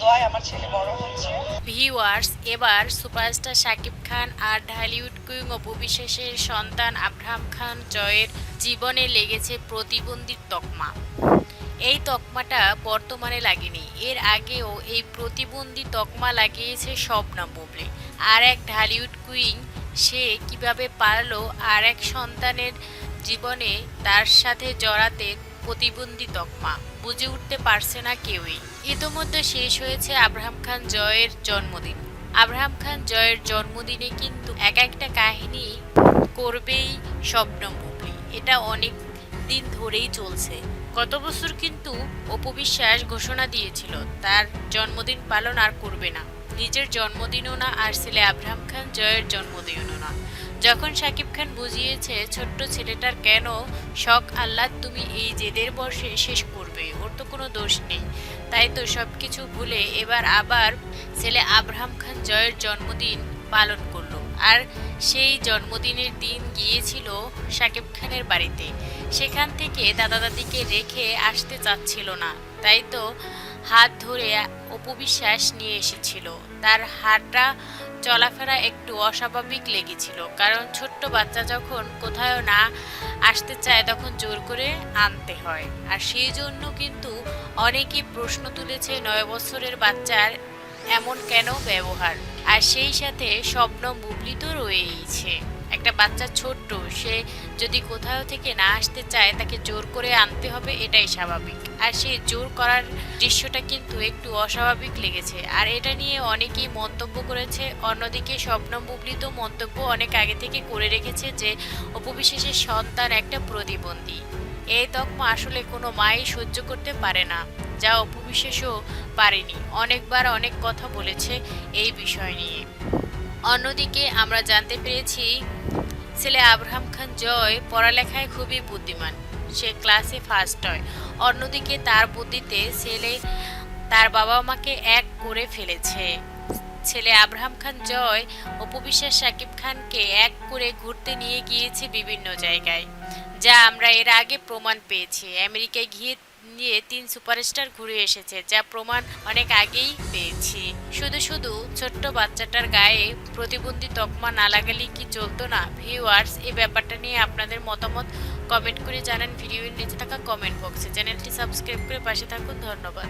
দোয়ায় আমার এবার সুপারস্টার শাকিব খান আর ঢালিউড কুইং অপু সন্তান আব্রাহাম খান জয়ের জীবনে লেগেছে প্রতিবন্ধীর তকমা। এই তকমাটা বর্তমানে লাগেনি। এর আগেও এই প্রতিবন্ধী তকমা লাগিয়েছে শবনম বুবলি। আর এক ঢালিউড কুইং, সে কীভাবে পারল আর এক সন্তানের জীবনে তার সাথে জড়াতে প্রতিবন্ধী তকমা। বুঝে উঠতে পারছে না কেউই। ইতোমধ্যে শেষ হয়েছে আব্রাহাম খান জয়ের জন্মদিন। আব্রাহাম খান জয়ের জন্মদিনে কিন্তু এক একটা কাহিনী করবেই স্বপ্ন এটা অনেক দিন ধরেই চলছে। গত বছর কিন্তু অপবিশ্বাস ঘোষণা দিয়েছিল, তার জন্মদিন পালন আর করবে না। নিজের জন্মদিনও না, আর ছেলে আব্রাহাম খান জয়ের জন্মদিনও না। যখন শাকিব খান বুঝিয়েছে, ছোট্ট ছেলেটার কেন শখ আহ্লাদ তুমি এই জেদের বর্ষে শেষ করবে? ওর তো কোনো দোষ নেই। তাই তো সব কিছু ভুলে এবার আবার ছেলে আব্রাহাম খান জয়ের জন্মদিন পালন করল। আর সেই জন্মদিনের দিন গিয়েছিল শাকিব খানের বাড়িতে। সেখান থেকে দাদা দাদিকে রেখে আসতে চাচ্ছিল না। তাই তো হাত ধরে অপবিশ্বাস নিয়ে এসেছিল। তার হাতটা চলাফেরা একটু অস্বাভাবিক লেগেছিল, কারণ ছোট্ট বাচ্চা যখন কোথাও না আসতে চায় তখন জোর করে আনতে হয়। আর সেই জন্য কিন্তু অনেকেই প্রশ্ন তুলেছে, নয় বছরের বাচ্চার এমন কেন ব্যবহার? আর সেই সাথে স্বপ্ন বুবলি তো রয়েইছে। একটা বাচ্চা ছোট্ট, সে যদি কোথাও থেকে না আসতে চায়, তাকে জোর করে আনতে হবে, এটাই স্বাভাবিক। আর সেই জোর করার দৃশ্যটা কিন্তু একটু অস্বাভাবিক লেগেছে। আর এটা নিয়ে অনেকেই মন্তব্য করেছে। অন্যদিকে স্বপ্ন বুবলি তো মন্তব্য অনেক আগে থেকে করে রেখেছে যে অপবিশ্বাসের সন্তান একটা প্রতিবন্ধী। এই তকমা আসলে কোনো মাই সহ্য করতে পারে না, যা অপবিশেষও পারেনি। অনেকবার অনেক কথা বলেছে এই বিষয় নিয়ে। অন্যদিকে আমরা জানতে পেরেছি, ছেলে আব্রাহাম খান জয় পড়ালেখায় খুবই বুদ্ধিমান। সে ক্লাসে ফার্স্ট হয়। অন্যদিকে তার বুদ্ধিতে ছেলে তার বাবা মাকে এক করে ফেলেছে। ছেলে আব্রাহাম খান জয় অপবিশ্বাস সাকিব খানকে এক করে ঘুরতে নিয়ে গিয়েছে বিভিন্ন জায়গায়। যা আমরা এর আগে প্রমাণ পেয়েছি। আমেরিকায় গিয়ে নিয়ে তিন সুপারস্টার ঘুরে এসেছে, যা প্রমাণ অনেক আগেই পেয়েছি। শুধু শুধু, ছোট্ট বাচ্চাটার গায়ে প্রতিবন্ধী তকমা না লাগালেই কি চলতো না? ভিউয়ার্স এই ব্যাপারটা নিয়ে আপনাদের মতামত কমেন্ট করে জানান ভিডিওর নিচে থাকা কমেন্ট বক্সে। চ্যানেলটি সাবস্ক্রাইব করে পাশে থাকুন, ধন্যবাদ।